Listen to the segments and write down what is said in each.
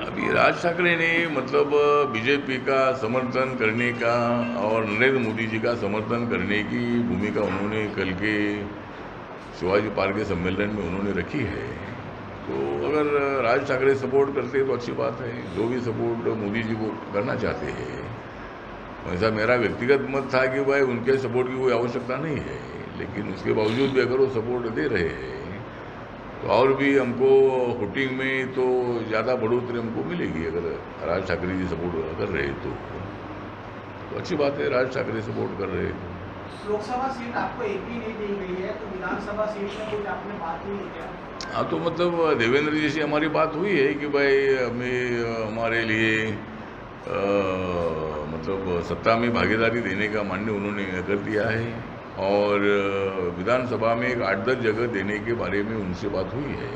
अभी राज ठाकरे ने मतलब बीजेपी का समर्थन करने का और नरेंद्र मोदी जी का समर्थन करने की भूमिका उन्होंने कल के शिवाजी पार्क के सम्मेलन में उन्होंने रखी है। तो अगर राज ठाकरे सपोर्ट करते तो अच्छी बात है। जो भी सपोर्ट मोदी जी को करना चाहते हैं। वैसा मेरा व्यक्तिगत मत था कि भाई उनके सपोर्ट की कोई आवश्यकता नहीं है। लेकिन उसके बावजूद भी अगर वो सपोर्ट दे रहे हैं तो और भी हमको हुटिंग में तो ज़्यादा बढ़ोतरी हमको मिलेगी अगर राज ठाकरे जी सपोर्ट कर रहे तो। तो अच्छी बात है राज ठाकरे सपोर्ट कर रहे हैं। तो लोकसभा सीट आपको एक भी नहीं दी गई है तो विधानसभा सीट में कुछ आपने बात हुई है क्या? हाँ तो मतलब देवेंद्र जी से हमारी बात हुई है कि भाई हमें हमारे लिए अ, मतलब सत्ता में भागीदारी देने का मान्य उन्होंने कर दिया है। और विधानसभा में एक आठ दस जगह देने के बारे में उनसे बात हुई है।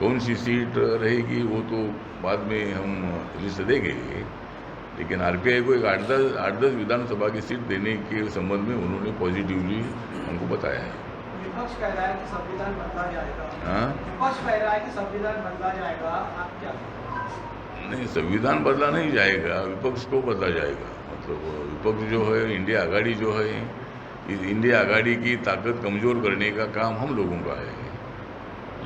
कौन सी सीट रहेगी वो तो बाद में हम लिस्ट देंगे लेकिन आरपीआई को एक आठ दस आठ दस विधानसभा की सीट देने के संबंध में उन्होंने पॉजिटिवली हमको बताया है। विपक्ष कह रहा कि संविधान बदला जाएगा। विपक्ष कह रहा कि संविधान बदला जाएगा आप क्या नहीं संविधान बदला नहीं जाएगा विपक्ष को बदला जाएगा। मतलब विपक्ष जो है इंडिया आघाड़ी जो है इस इंडिया आघाड़ी की ताकत कमज़ोर करने का काम हम लोगों का है।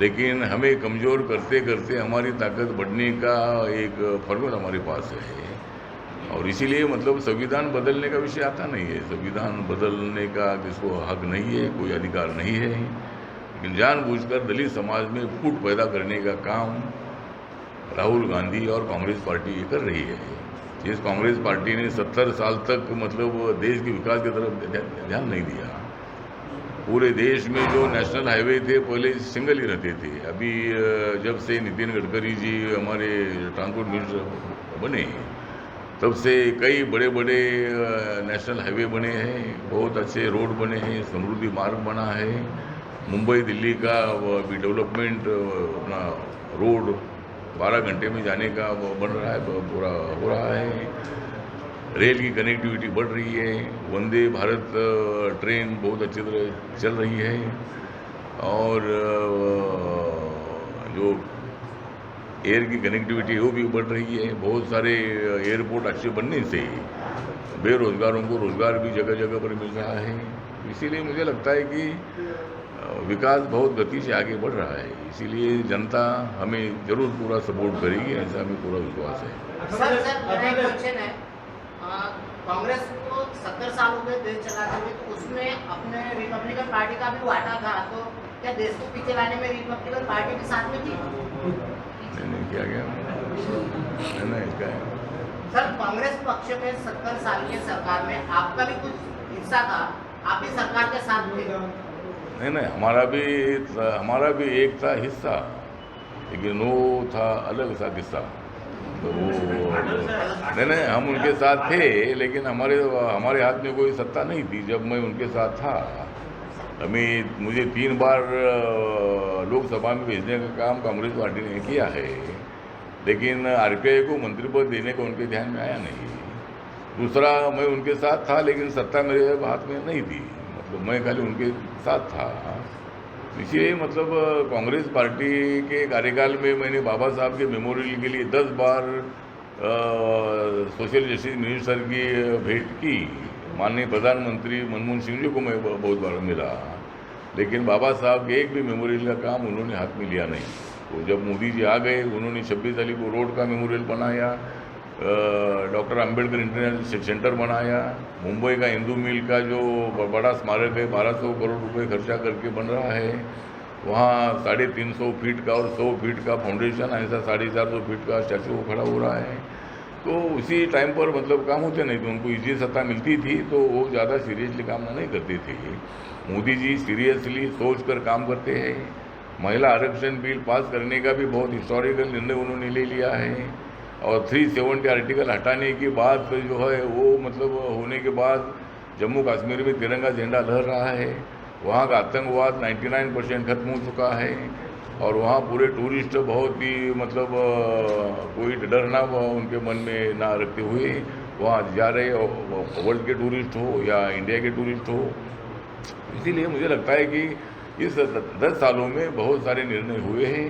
लेकिन हमें कमज़ोर करते करते हमारी ताकत बढ़ने का एक फॉर्मूला हमारे पास है। और इसीलिए मतलब संविधान बदलने का विषय आता नहीं है। संविधान बदलने का किसको हक नहीं है, कोई अधिकार नहीं है। लेकिन जानबूझकर दलित समाज में फूट पैदा करने का काम राहुल गांधी और कांग्रेस पार्टी ये कर रही है। जिस कांग्रेस पार्टी ने सत्तर साल तक मतलब देश के विकास की तरफ़ ध्यान नहीं दिया। पूरे देश में जो नेशनल हाईवे थे, पहले सिंगल ही रहते थे। अभी जब से नितिन गडकरी जी हमारे ट्रांसपोर्ट मिनिस्टर बने, तब से कई बड़े बड़े नेशनल हाईवे बने हैं, बहुत अच्छे रोड बने हैं, समृद्धि मार्ग बना है। मुंबई, दिल्ली का अभी डेवलपमेंट अपना रोड बारह घंटे में जाने का वो बन रहा है पूरा हो रहा है। रेल की कनेक्टिविटी बढ़ रही है। वंदे भारत ट्रेन बहुत अच्छी तरह चल रही है। और जो एयर की कनेक्टिविटी वो भी बढ़ रही है। बहुत सारे एयरपोर्ट अच्छे बनने से बेरोजगारों को रोज़गार भी जगह जगह पर मिल रहा है। इसीलिए मुझे लगता है कि विकास बहुत गति से आगे बढ़ रहा है। इसीलिए जनता हमें ज़रूर पूरा सपोर्ट करेगी ऐसा हमें पूरा विश्वास है। सर सर मेरा एक क्वेश्चन है। कांग्रेस को सत्तर साल हो गए देश चलाते हुए तो उसमें अपने रिपब्लिकन पार्टी का भी वाटा था तो क्या देश को पीछे लाने में रिपब्लिकन पार्टी भी साथ में थी? नहीं नहीं किया? गया नहीं नहीं क्या है। सर कांग्रेस पक्ष में सत्तर साल की सरकार में आपका भी कुछ हिस्सा था आप भी सरकार के साथ थे। नहीं नहीं, हमारा भी हमारा भी एक था हिस्सा, लेकिन वो था अलग सा किस्सा। तो वो, नहीं नहीं, हम उनके साथ थे, लेकिन हमारे हमारे हाथ में कोई सत्ता नहीं थी, जब मैं उनके साथ था। हमें मुझे तीन बार, लोकसभा में भेजने का काम कांग्रेस पार्टी ने किया है, लेकिन आरपीआई को मंत्री पद देने का उनके ध्यान में आया नहीं। दूसरा, मैं उनके साथ था, लेकिन सत्ता मेरे हाथ में नहीं थी। तो मैं खाली उनके साथ था। इसीलिए मतलब कांग्रेस पार्टी के कार्यकाल में मैंने बाबा साहब के मेमोरियल के लिए दस बार सोशल जस्टिस मिनिस्टर की भेंट की। माननीय प्रधानमंत्री मनमोहन सिंह जी को मैं बहुत बार मिला। लेकिन बाबा साहब के एक भी मेमोरियल का काम उन्होंने हाथ में लिया नहीं। तो जब मोदी जी आ गए उन्होंने छब्बीस अली को रोड का मेमोरियल बनाया। डॉक्टर अंबेडकर इंटरनेशनल सेंटर बनाया। मुंबई का हिंदू मिल का जो बड़ा स्मारक है, बारह सौ करोड़ रुपए खर्चा करके बन रहा है। वहाँ साढ़े तीन सौ फीट का और सौ फीट का फाउंडेशन ऐसा साढ़े चार सौ फीट का स्टैचू खड़ा हो रहा है। तो उसी टाइम पर मतलब काम होते नहीं थे, उनको इजी सत्ता मिलती थी तो वो ज़्यादा सीरियसली काम नहीं करते थे। मोदी जी सीरियसली सोच कर काम करते हैं। महिला आरक्षण बिल पास करने का भी बहुत हिस्टोरिकल निर्णय उन्होंने ले लिया है। और थ्री सेवेंटी आर्टिकल हटाने की बात जो है वो मतलब होने के बाद जम्मू कश्मीर में तिरंगा झंडा लहर रहा है। वहाँ का आतंकवाद 99 परसेंट खत्म हो चुका है और वहाँ पूरे टूरिस्ट बहुत ही मतलब कोई डर ना उनके मन में ना रखते हुए वहाँ जा रहे वर्ल्ड के टूरिस्ट हो या इंडिया के टूरिस्ट हो। इसीलिए मुझे लगता है कि इस दस सालों में बहुत सारे निर्णय हुए हैं।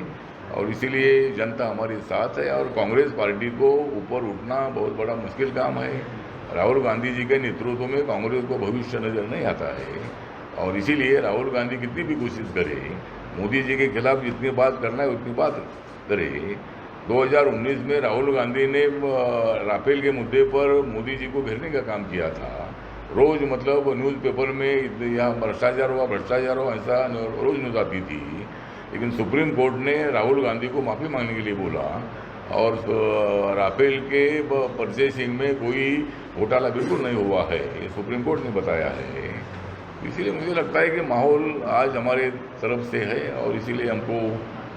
और इसीलिए जनता हमारे साथ है और कांग्रेस पार्टी को ऊपर उठना बहुत बड़ा मुश्किल काम है। राहुल गांधी जी के नेतृत्व में कांग्रेस को भविष्य नज़र नहीं आता है। और इसीलिए राहुल गांधी कितनी भी कोशिश करे, मोदी जी के खिलाफ जितनी बात करना है उतनी बात करे। 2019 में राहुल गांधी ने राफेल के मुद्दे पर मोदी जी को घेरने का काम किया था। रोज मतलब न्यूज़पेपर में यहाँ भ्रष्टाचार हुआ भ्रष्टाचार हुआ, ऐसा रोज न्यूज़ आती थी। लेकिन सुप्रीम कोर्ट ने राहुल गांधी को माफ़ी मांगने के लिए बोला और राफेल के परचेसिंग में कोई घोटाला बिल्कुल नहीं हुआ है, ये सुप्रीम कोर्ट ने बताया है। इसीलिए मुझे लगता है कि माहौल आज हमारे तरफ़ से है और इसीलिए हमको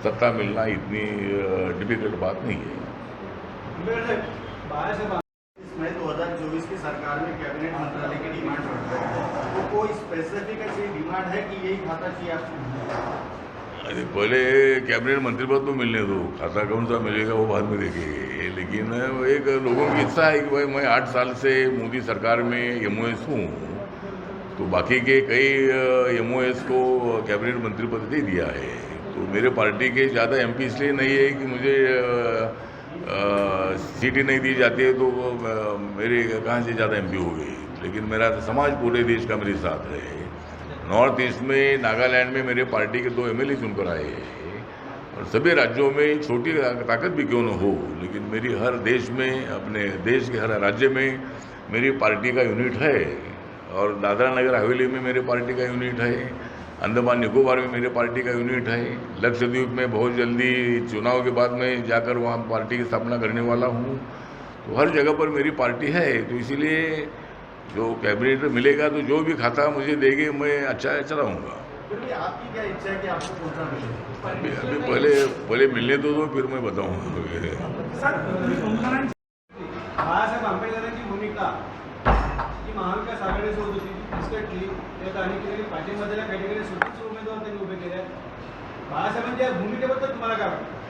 सत्ता मिलना इतनी डिफ़िकल्ट बात नहीं है। साहेब बाळासाहेब इसमें 2024 की सरकार में कैबिनेट मंत्रालय की डिमांड है। तो कोई स्पेसिफिक ऐसी डिमांड है कि यही खाता चाहिए आपको अरे पहले कैबिनेट मंत्री पद तो मिलने दो। खाता कौन सा मिलेगा, वो बाद में देखेंगे। लेकिन एक लोगों की इच्छा है कि भाई मैं आठ साल से मोदी सरकार में एमओएस हूँ। तो बाकी के कई एमओएस को कैबिनेट मंत्री पद दे दिया है। तो मेरे पार्टी के ज़्यादा एमपी इसलिए नहीं है कि मुझे सीट नहीं दी जाती है तो मेरे कहाँ से ज़्यादा एमपी हो गई लेकिन मेरा समाज पूरे देश का मेरे साथ है। नॉर्थ ईस्ट में, नागालैंड में मेरे पार्टी के दो एम एल चुनकर आए और सभी राज्यों में छोटी ताकत भी क्यों न हो, लेकिन मेरी हर देश में, अपने देश के हर राज्य में मेरी पार्टी का यूनिट है। और दादरा नगर हवेली में मेरे पार्टी का यूनिट है। अंडमान निकोबार में मेरे पार्टी का यूनिट है। लक्षद्वीप में बहुत जल्दी चुनाव के बाद में जाकर वहाँ पार्टी की स्थापना करने वाला हूँ। तो हर जगह पर मेरी पार्टी है। तो इसीलिए जो कैबिनेट में मिलेगा तो जो भी खाता मुझे देगी मैं अच्छा चलाऊँगा फिर आपकी क्या इच्छा है कि आपको कौन सा मिले अभी अभी पहले पहले मिलने तो दो फिर मैं बताऊँगा सर बाळासाहेब आंबेडकरांची भूमिका ही महाविकास आघाडीची होत होती बिस्कटली त्यात आणि केलेली पाठिंबाच्या कॅटेगरी सुटीचे उमेदवार त्यांनी उभे केले बाळासाहेबांच्या भूमिकेबद्दल तुम्हाला काय वाटतं तर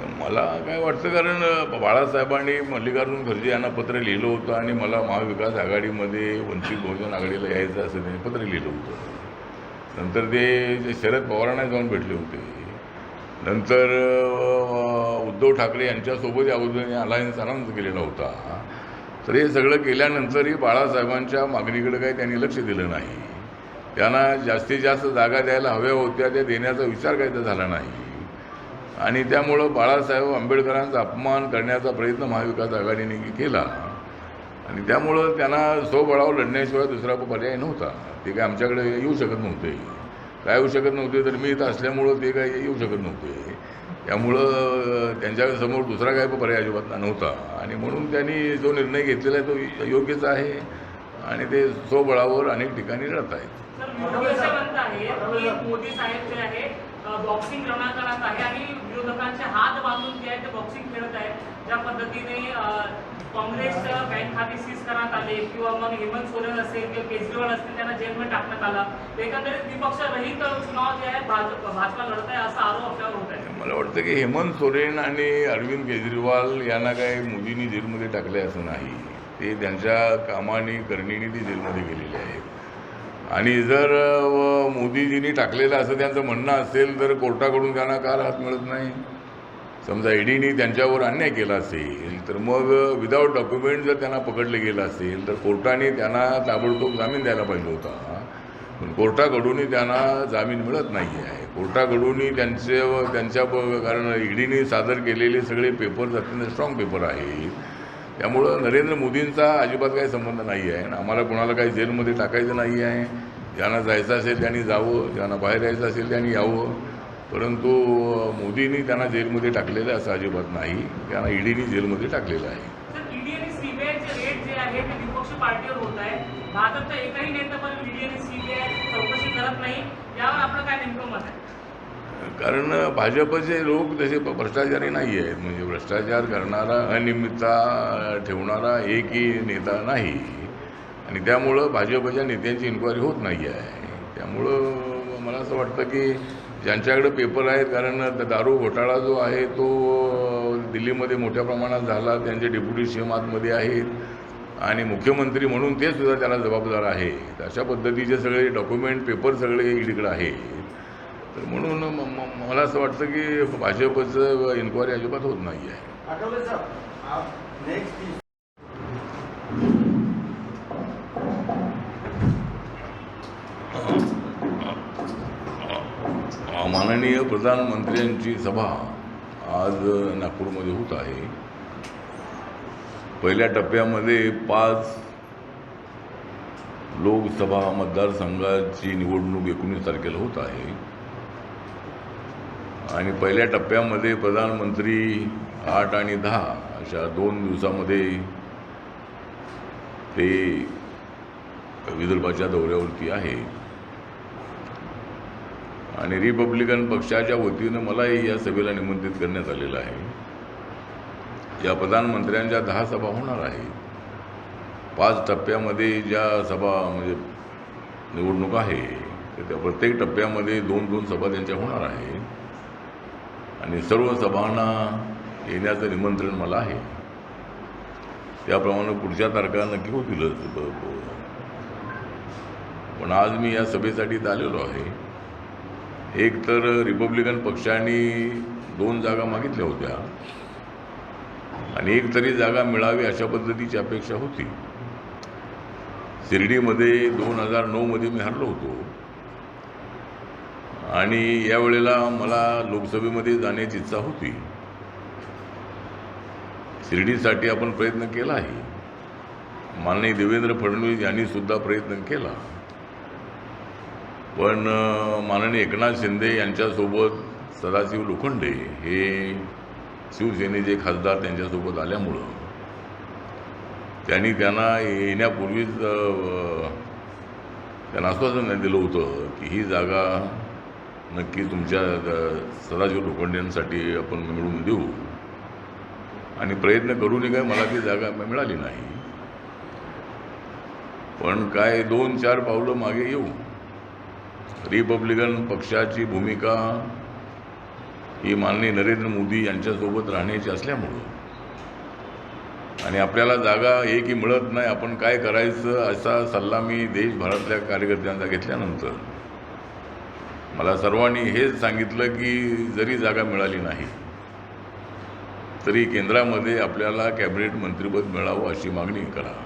मला काय वाटतं कारण बाळासाहेबांनी मल्लिकार्जुन खरगे यांना पत्र लिहिलं होतं आणि मला महाविकास आघाडीमध्ये वंचित बहुजन आघाडीला यायचं असं त्यांनी पत्र लिहिलं होतं. नंतर ते जे शरद पवारांना जाऊन भेटले होते. नंतर उद्धव ठाकरे यांच्यासोबत या अगोदर अलायन्स अनाऊन्स केलेला होता. तर हे सगळं केल्यानंतरही बाळासाहेबांच्या मागणीकडे काही त्यांनी लक्ष दिलं नाही. त्यांना जास्तीत जास्त जागा द्यायला हव्या होत्या त्या देण्याचा विचार काही तर झाला नाही. आणि त्यामुळं बाळासाहेब आंबेडकरांचा अपमान करण्याचा प्रयत्न महाविकास आघाडीने केला. आणि त्यामुळं त्यांना स्वबळाव लढण्याशिवाय दुसरा पर्याय नव्हता. ते काय आमच्याकडे येऊ शकत नव्हते. काय येऊ शकत नव्हते तर मी इथं असल्यामुळं ते काय येऊ शकत नव्हते. त्यामुळं त्यांच्यासमोर दुसरा काय पर्याय अजिबात नव्हता. आणि म्हणून त्यांनी जो निर्णय घेतलेला आहे तो योग्यच आहे. आणि ते स्वबळावर अनेक ठिकाणी लढत आहेत. मोदी साहेब जे आहे बॉक्सिंग रणांगणात आहे आणि विरोधकांचे हात बांधून जे आहे ते बॉक्सिंग खेळत आहेत. ज्या पद्धतीने काँग्रेस बँक खाते सीज करण्यात आले किंवा मग हेमंत सोरेन असेल किंवा केजरीवाल असतील त्यांना जेलमध्ये टाकण्यात आलं. एकंदरीत विपक्ष रहित चुनाव जे आहे भाजप भाजपा लढत आहे असा आरोप आपल्यावर होत आहे मला वाटतं की हेमंत सोरेन आणि अरविंद केजरीवाल यांना काही मुलींनी जेलमध्ये टाकले असं नाही. ते त्यांच्या कामाने करणीने ते जेलमध्ये गेलेले आहेत. आणि जर मोदीजींनी टाकलेलं असं त्यांचं म्हणणं असेल तर कोर्टाकडून त्यांना का राहत मिळत नाही? समजा ईडीने त्यांच्यावर अन्याय केला असेल तर मग विदाऊट डॉक्युमेंट जर त्यांना पकडलं गेलं असेल तर कोर्टाने त्यांना ताबडतोब जामीन द्यायला पाहिजे होता. पण कोर्टाकडूनही त्यांना जामीन मिळत नाही आहे कोर्टाकडूनही त्यांचे त्यांच्या कारण ईडीने सादर केलेले सगळे पेपर्स अत्यंत स्ट्रॉंग पेपर आहेत. त्यामुळं नरेंद्र मोदींचा अजिबात काही संबंध नाही आहे आणि आम्हाला कोणाला काही जेलमध्ये टाकायचं नाही आहे ज्यांना जायचं असेल त्यांनी जावं ज्यांना बाहेर यायचं असेल त्यांनी यावं. परंतु मोदींनी त्यांना जेलमध्ये टाकलेलं आहे असं अजिबात नाही. त्यांना ईडीने जेलमध्ये टाकलेलं आहे. कारण भाजपचे लोक तसे भ्रष्टाचारी नाही आहेत. म्हणजे भ्रष्टाचार करणारा अनियमितता ठेवणारा एकही नेता नाही. आणि त्यामुळं भाजपच्या नेत्यांची इन्क्वायरी होत नाही आहे त्यामुळं मला असं वाटतं की ज्यांच्याकडे पेपर आहेत कारण दारू घोटाळा जो आहे तो दिल्लीमध्ये मोठ्या प्रमाणात झाला. त्यांचे डेप्युटी सीएम आतमध्ये आहेत. आणि मुख्यमंत्री म्हणून ते सुद्धा त्याला जबाबदार आहे अशा पद्धतीचे सगळे डॉक्युमेंट पेपर सगळे इकडे आहेत. तर म्हणून म- म- मला असं वाटतं की भाजपचं इन्क्वायरी अजिबात होत नाही आहे आठवले साहब आप नेक्स्ट माननीय प्रधानमंत्र्यांची सभा आज नागपूरमध्ये होत आहे. पहिल्या टप्प्यामध्ये पाच लोकसभा मतदारसंघाची निवडणूक एकोणीस तारखेला होत आहे. आणि पहिल्या टप्प्यामध्ये प्रधानमंत्री आठ आणि दहा अशा दोन दिवसामध्ये ते विदर्भाच्या दौऱ्यावरती आहे. आणि रिपब्लिकन पक्षाच्या वतीनं मलाही या सभेला निमंत्रित करण्यात आलेलं आहे. या प्रधानमंत्र्यांच्या दहा सभा होणार आहेत. पाच टप्प्यामध्ये ज्या सभा म्हणजे निवडणूक आहे तर त्या प्रत्येक टप्प्यामध्ये दोन दोन सभा त्यांच्या होणार आहे आणि सर्व सभांना येण्याचं निमंत्रण मला आहे. त्याप्रमाणे पुढच्या तारखा नक्की होतीलच. पण आज मी या सभेसाठी आलेलो आहे. एक तर रिपब्लिकन पक्षाने दोन जागा मागितल्या होत्या आणि एक तरी जागा मिळावी अशा पद्धतीची अपेक्षा होती. शिर्डीमध्ये दोन हजार नऊमध्ये मी हरलो होतो. आणि यावेळेला मला लोकसभेमध्ये जाण्याची इच्छा होती. शिर्डीसाठी आपण प्रयत्न केला आहे माननीय देवेंद्र फडणवीस यांनी सुद्धा प्रयत्न केला. पण माननीय एकनाथ शिंदे यांच्यासोबत सदाशिव लोखंडे हे शिवसेनेचे खासदार त्यांच्यासोबत आल्यामुळं त्यांनी त्यांना येण्यापूर्वीच त्यांना आश्वासन दिलं होतं की ही जागा नक्की तुमच्या सदाशिव लोखंडेंसाठी आपण मिळवून देऊ. आणि प्रयत्न करूनही काय मला ती जागा मिळाली नाही. पण काय दोन चार पावलं मागे येऊ रिपब्लिकन पक्षाची भूमिका ही माननीय नरेंद्र मोदी यांच्यासोबत राहण्याची असल्यामुळं. आणि आपल्याला जागा एकही मिळत नाही आपण काय करायचं असा सल्ला मी देशभरातल्या कार्यकर्त्यांचा घेतल्यानंतर मला सर्वांनी हेच सांगितलं की जरी जागा मिळाली नाही तरी केंद्रामध्ये आपल्याला कॅबिनेट मंत्रिपद मिळावं अशी मागणी करा.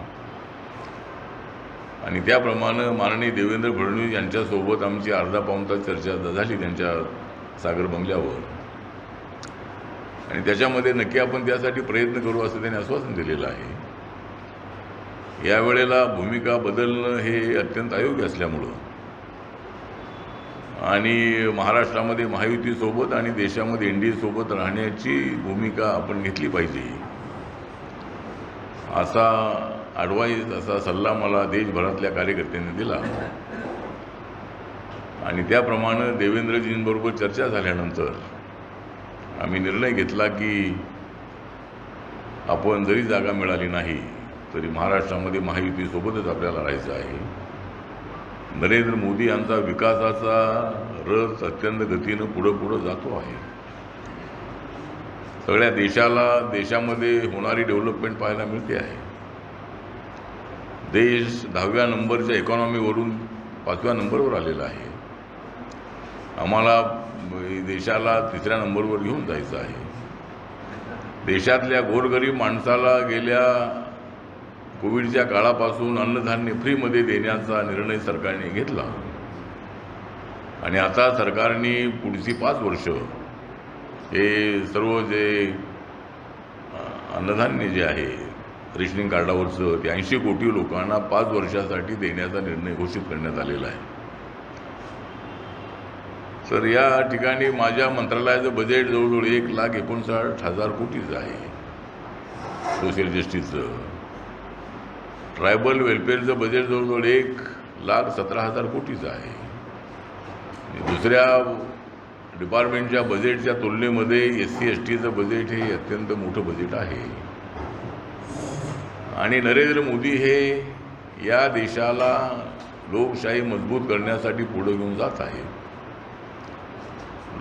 आणि त्याप्रमाणे माननीय देवेंद्र फडणवीस यांच्यासोबत आमची अर्धा पाऊण तास चर्चा झाली त्यांच्या सागर बंगल्यावर. आणि त्याच्यामध्ये नक्की आपण त्यासाठी प्रयत्न करू असं त्यांनी आश्वासन दिलेलं आहे. यावेळेला भूमिका बदलणं हे अत्यंत अयोग्य असल्यामुळं. आणि महाराष्ट्रामध्ये महायुतीसोबत आणि देशामध्ये एन डी एसोबत राहण्याची भूमिका आपण घेतली पाहिजे. असा ॲडवाईस असा सल्ला मला देशभरातल्या कार्यकर्त्यांनी दिला. आणि त्याप्रमाणे देवेंद्रजींबरोबर चर्चा झाल्यानंतर आम्ही निर्णय घेतला की आपण जरी जागा मिळाली नाही तरी महाराष्ट्रामध्ये महायुतीसोबतच आपल्याला राहायचं आहे. नरेंद्र मोदी यांचा विकासाचा रस अत्यंत गतीनं पुढं पुढं जातो आहे. सगळ्या देशाला देशामध्ये होणारी डेव्हलपमेंट पाहायला मिळते आहे. देश दहाव्या नंबरच्या इकॉनॉमीवरून पाचव्या नंबरवर आलेला आहे. आम्हाला देशाला तिसऱ्या नंबरवर घेऊन जायचं आहे. देशातल्या गोरगरीब माणसाला गेल्या कोविडच्या काळापासून अन्नधान्य फ्रीमध्ये देण्याचा निर्णय सरकारने घेतला. आणि आता सरकारने पुढची पाच वर्ष हे सर्व जे अन्नधान्य जे आहे रेशनिंग कार्डावरचं ते ऐंशी कोटी लोकांना पाच वर्षासाठी देण्याचा निर्णय घोषित करण्यात आलेला आहे. तर या ठिकाणी माझ्या मंत्रालयाचं बजेट जवळजवळ एक लाख एकोणसाठ हजार कोटीचं आहे. सोशल जस्टिसचं ट्रायबल वेलफेअरचं बजेट जवळजवळ एक लाख सतरा हजार कोटीचं आहे. दुसऱ्या डिपार्टमेंटच्या बजेटच्या तुलनेमध्ये एस सी एस टीचं बजेट हे अत्यंत मोठं बजेट आहे. आणि नरेंद्र मोदी हे या देशाला लोकशाही मजबूत करण्यासाठी पुढे घेऊन जात आहे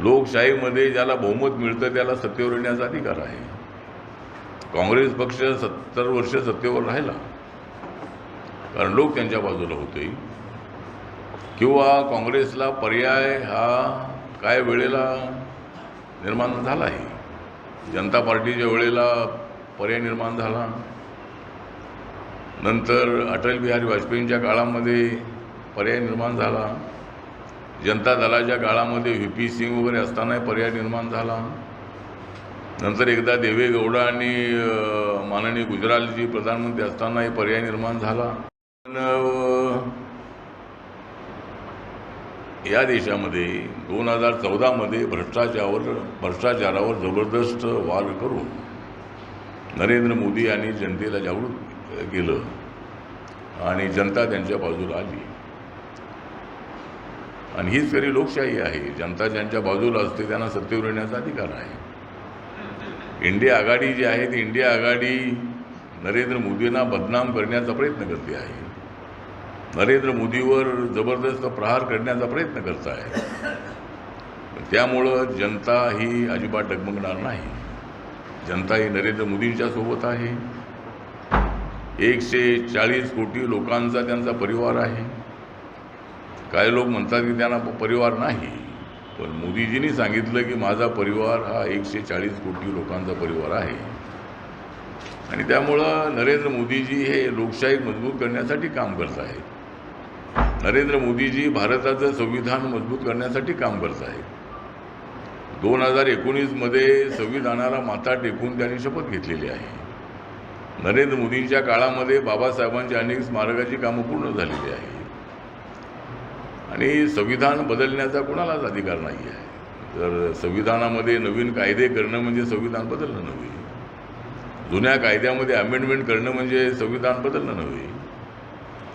लोकशाहीमध्ये ज्याला बहुमत मिळतं त्याला सत्तेवर येण्याचा अधिकार आहे. काँग्रेस पक्ष सत्तर वर्ष सत्तेवर राहिला. कारण लोक त्यांच्या बाजूला होते. किंवा काँग्रेसला पर्याय हा काय वेळेला निर्माण झाला आहे जनता पार्टीच्या वेळेला पर्याय निर्माण झाला. नंतर अटल बिहारी वाजपेयींच्या काळामध्ये पर्याय निर्माण झाला. जनता दलाच्या काळामध्ये व्ही पी सिंग वगैरे असतानाही पर्याय निर्माण झाला. नंतर एकदा देवेगौडा आणि माननीय गुजरालजी प्रधानमंत्री असतानाही पर्याय निर्माण झाला. पण, या देशामध्ये दोन हजार चौदामध्ये भ्रष्टाचारावर भ्रष्टाचारावर जबरदस्त वार करून नरेंद्र मोदी यांनी जनतेला जागृत केलं आणि जनता त्यांच्या बाजूला आली. आणि हीच खरी लोकशाही आहे. जनता ज्यांच्या बाजूला असते त्यांना सत्तेवर येण्याचा अधिकार आहे. इंडिया आघाडी जी आहे ती इंडिया आघाडी नरेंद्र मोदींना बदनाम करण्याचा प्रयत्न करते आहे. नरेंद्र मोदीवर जबरदस्त प्रहार करण्याचा प्रयत्न करत आहे त्यामुळं जनता ही अजिबात डगमगणार नाही. जनता ही नरेंद्र मोदींच्या सोबत आहे. एकशे चाळीस कोटी लोकांचा त्यांचा परिवार आहे. काही लोक म्हणतात की त्यांना परिवार नाही पण मोदीजींनी सांगितलं की माझा परिवार हा एकशे चाळीस कोटी लोकांचा परिवार आहे. आणि त्यामुळं नरेंद्र मोदीजी हे लोकशाही मजबूत करण्यासाठी काम करत आहेत नरेंद्र मोदीजी भारताचं संविधान मजबूत करण्यासाठी काम करत आहेत. दोन हजार एकोणीसमध्ये संविधानाला माथा टेकून त्यांनी शपथ घेतलेली आहे. नरेंद्र मोदींच्या काळामध्ये बाबासाहेबांची अनेक स्मारकाची कामं पूर्ण झालेली आहे आणि संविधान बदलण्याचा कोणालाच अधिकार नाही आहे तर संविधानामध्ये नवीन कायदे करणं म्हणजे संविधान बदलणं नव्हे. जुन्या कायद्यामध्ये अमेंडमेंट करणं म्हणजे संविधान बदलणं नव्हे.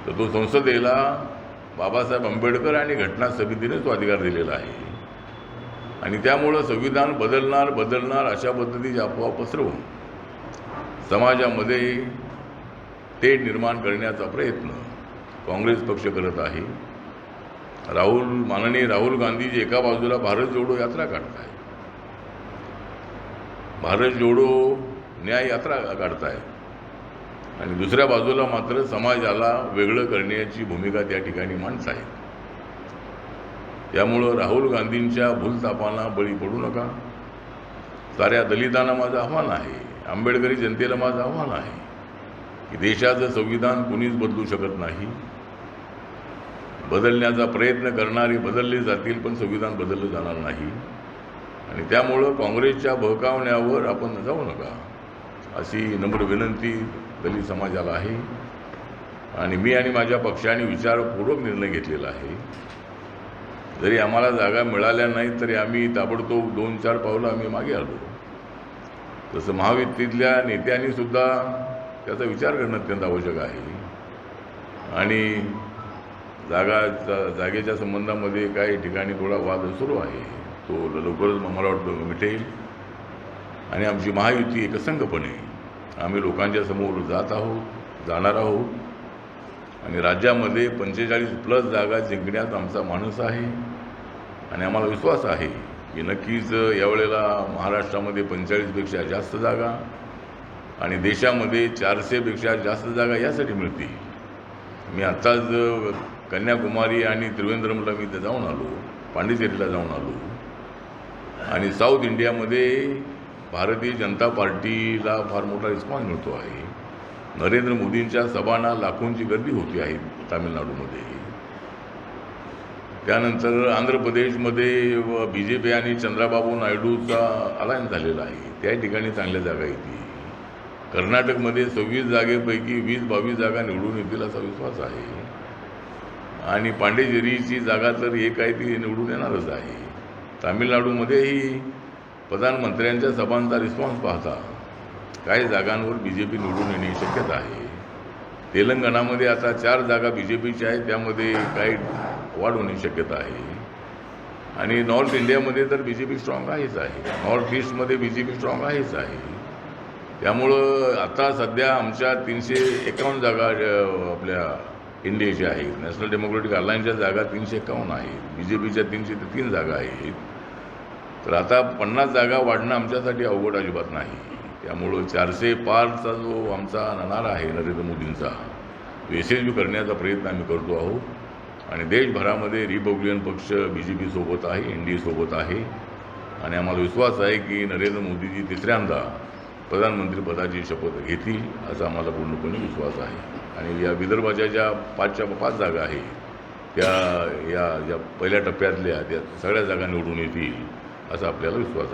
तर तो संसदेला बाबासाहेब आंबेडकर आणि घटना समितीने तो अधिकार दिलेला आहे. आणि त्यामुळं संविधान बदलणार बदलणार अशा पद्धतीचे अफवा पसरवून समाजामध्ये ते निर्माण करण्याचा प्रयत्न काँग्रेस पक्ष करत आहे. राहुल माननीय राहुल गांधीजी एका बाजूला भारत जोडो यात्रा काढताय भारत जोडो न्याय यात्रा काढताय आणि दुसऱ्या बाजूला मात्र समाजाला वेगळं करण्याची भूमिका त्या ठिकाणी माणसं आहे त्यामुळं राहुल गांधींच्या भूलतापांना बळी पडू नका. साऱ्या दलितांना माझं आव्हान आहे. आंबेडकरी जनतेला माझं आव्हान आहे. की देशाचं संविधान कुणीच बदलू शकत नाही. बदलण्याचा प्रयत्न करणारे बदलले जातील पण संविधान बदललं जाणार नाही. आणि त्यामुळं काँग्रेसच्या बहकावण्यावर आपण जाऊ नका. अशी नम्र विनंती दलित समाजाला आहे. आणि मी आणि माझ्या पक्षाने विचारपूर्वक निर्णय घेतलेला आहे. जरी आम्हाला जागा मिळाल्या नाहीत तरी आम्ही ताबडतोब दोन चार पावलं आम्ही मागे आलो. तसं महायुतीतल्या नेत्यांनी सुद्धा त्याचा विचार करणं अत्यंत आवश्यक आहे. आणि जागाचा जागेच्या संबंधामध्ये काही ठिकाणी थोडा वाद सुरू आहे. तो लवकरच मला वाटतं मिटेल. आणि आमची महायुती एकसंघपणे आम्ही लोकांच्या समोर जात आहोत जाणार आहोत. आणि राज्यामध्ये पंचेचाळीस प्लस जागा जिंकण्यात आमचा माणूस आहे. आणि आम्हाला विश्वास आहे की नक्कीच यावेळेला महाराष्ट्रामध्ये पंचेचाळीसपेक्षा जास्त जागा आणि देशामध्ये चारशेपेक्षा जास्त जागा यासाठी मिळतील. मी आत्ताच कन्याकुमारी आणि त्रिवेंद्रमला मी इथं जाऊन आलो पांडिचेरीला जाऊन आलो. आणि साऊथ इंडियामध्ये भारतीय जनता पार्टीला फार मोठा रिस्पॉन्स मिळतो आहे. नरेंद्र मोदींच्या सभांना लाखोंची गर्दी होती आहे तामिळनाडूमध्ये. त्यानंतर आंध्र प्रदेशमध्ये बी जे पी आणि चंद्राबाबू नायडूचा अलायन्स झालेला आहे. त्या ठिकाणी चांगल्या जागा येतील कर्नाटकमध्ये सव्वीस जागेपैकी वीस बावीस जागा निवडून येतील असा विश्वास आहे. आणि पांडेचेरीची जागा तर एक आहे ती निवडून येणारच आहे. तामिळनाडूमध्येही प्रधानमंत्र्यांच्या सभांचा रिस्पॉन्स पाहता काही जागांवर बी जे पी निवडून येण्याची शक्यता आहे. तेलंगणामध्ये आता चार जागा बी जे पीच्या आहेत त्यामध्ये काही वाढ होण्याची शक्यता आहे. आणि नॉर्थ इंडियामध्ये तर बी जे पी स्ट्रॉंग आहेच आहे. North ईस्टमध्ये B J P strong आहेच आहे. त्यामुळं आता सध्या आमच्या तीनशे एकावन्न जागा आपल्या इंडियाच्या आहेत. नॅशनल डेमोक्रेटिक अलायन्सच्या जागा तीनशे एकावन्न आहेत. बी जे पीच्या तीनशे ते तीन जागा आहेत. तर आता पन्नास जागा वाढणं आमच्यासाठी अवघड अजिबात नाही. त्यामुळं चारशे पारचा जो आमचा नारा आहे नरेंद्र मोदींचा यशस्वी करण्याचा प्रयत्न आम्ही करतो आहोत. आणि देशभरामध्ये रिपब्लिकन पक्ष बी जे पीसोबत आहे एन डी एसोबत आहे. आणि आम्हाला विश्वास आहे की नरेंद्र मोदीजी तिसऱ्यांदा प्रधानमंत्रीपदाची शपथ घेतील असा आम्हाला पूर्णपणे विश्वास आहे. आणि या विदर्भाच्या ज्या पाचच्या पाच जागा आहेत त्या या ज्या पहिल्या टप्प्यातल्या त्या सगळ्या जागा निवडून येतील असा आपल्याला विश्वास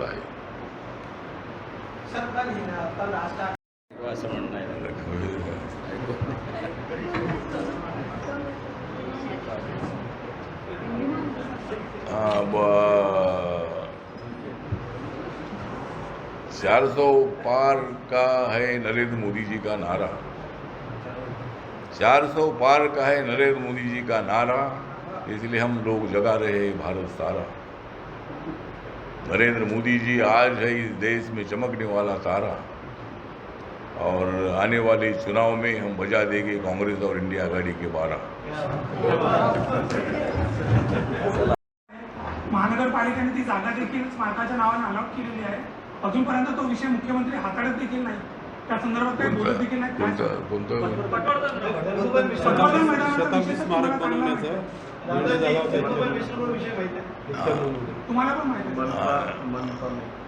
हाँ, चार सौ पार का है नरेंद्र मोदी जी का नारा? चार सौ पार का है नरेंद्र मोदी जी का नारा इसलिए हम लोग जगा रहे भारत सारा। नरेंद्र मोदी जी आज है इस देश में चमकने वाला तारा। और आने वाले चुनाव में हम बजा देंगे कांग्रेस और इंडिया आघाड़ी के बारह। महानगरपालिकेने ती जागा देखील स्मारकाच्या नावाने अलॉट केलेली आहे. अजूनपर्यंत तो विषय मुख्यमंत्री हाताळत देखील नाही. त्या संदर्भात काही बोलत देखील नाही. काय कोणतं कोणतं स्मारक बनवण्याचा विषय माहिती आहे. तुम्हाला पण माहिती आहे.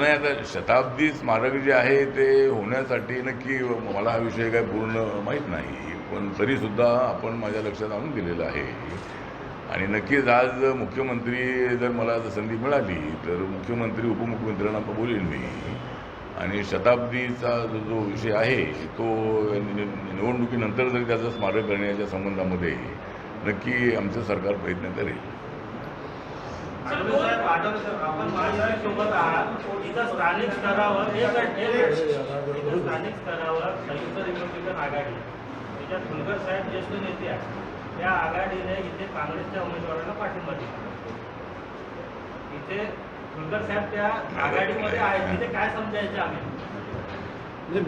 नाही आता शताब्दी स्मारक जे आहे ते होण्यासाठी नक्की मला हा विषय काय पूर्ण माहीत नाही. पण तरीसुद्धा आपण माझ्या लक्षात आणून दिलेलं आहे. आणि नक्कीच आज मुख्यमंत्री जर मला जर संधी मिळाली तर मुख्यमंत्री उपमुख्यमंत्र्यांना बोलेन मी. आणि शताब्दीचा जो जो विषय आहे तो नि- निवडणुकीनंतर जरी त्याचं स्मारक करण्याच्या संबंधामध्ये नक्की आमचं सरकार प्रयत्न करेल. साहेब इथं स्थानिक इथं स्थानिक संयुक्त आघाडी साहेब त्या आघाडीने इथे काँग्रेसच्या उमेदवारांना पाठिंबा दिला इथे फुलकर साहेब त्या आघाडीमध्ये आहेत तिथे काय समजायचे आम्ही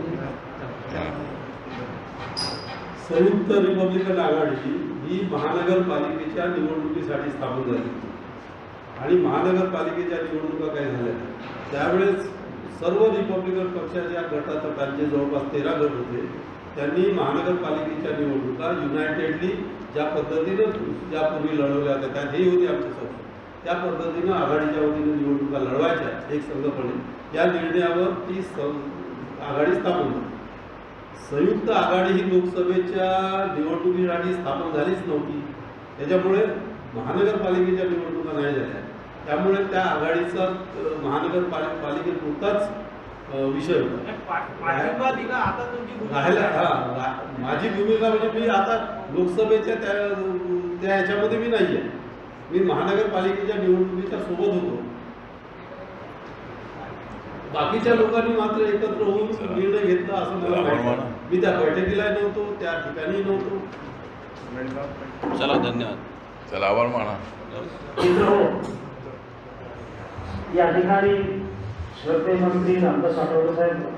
संयुक्त रिपब्लिकन आघाडी ही महानगरपालिकेच्या निवडणुकीसाठी स्थापन झाली. आणि महानगरपालिकेच्या निवडणुका काय झाल्या? त्यावेळेस सर्व रिपब्लिकन पक्षाच्या गटात त्यांचे जवळपास तेरा गट होते त्यांनी महानगरपालिकेच्या निवडणुका युनायटेडली ज्या पद्धतीनं ज्यापूर्वी लढवल्या होत्या त्यात हे होते आमच्यासोबत त्या पद्धतीनं आघाडीच्या वतीनं निवडणुका लढवायच्या एक संघपणे. या निर्णयावर ती आघाडी स्थापन झाली. संयुक्त आघाडी ही लोकसभेच्या निवडणुकीसाठी स्थापन झालीच नव्हती त्याच्यामुळे महानगरपालिकेच्या निवडणुका नाही झाल्या त्यामुळे त्या आघाडीचा महानगरपालिका पालिकेपुरताच विषय काय? हा माझी भूमिका म्हणजे मी आता लोकसभेच्या त्या त्या ह्याच्यामध्ये मी नाही आहे मी महानगरपालिकेच्या निवडणुकीच्या सोबत होतो बाकीच्या लोकांनी मात्र एकत्र होऊन निर्णय घेतला असं मला. आहे. मी त्या बैठकीला नव्हतो त्या ठिकाणी नव्हतो. चला धन्यवाद. चला आभार माना. या ठिकाणी श्रद्धे मंत्री रामदास आठवले साहेब.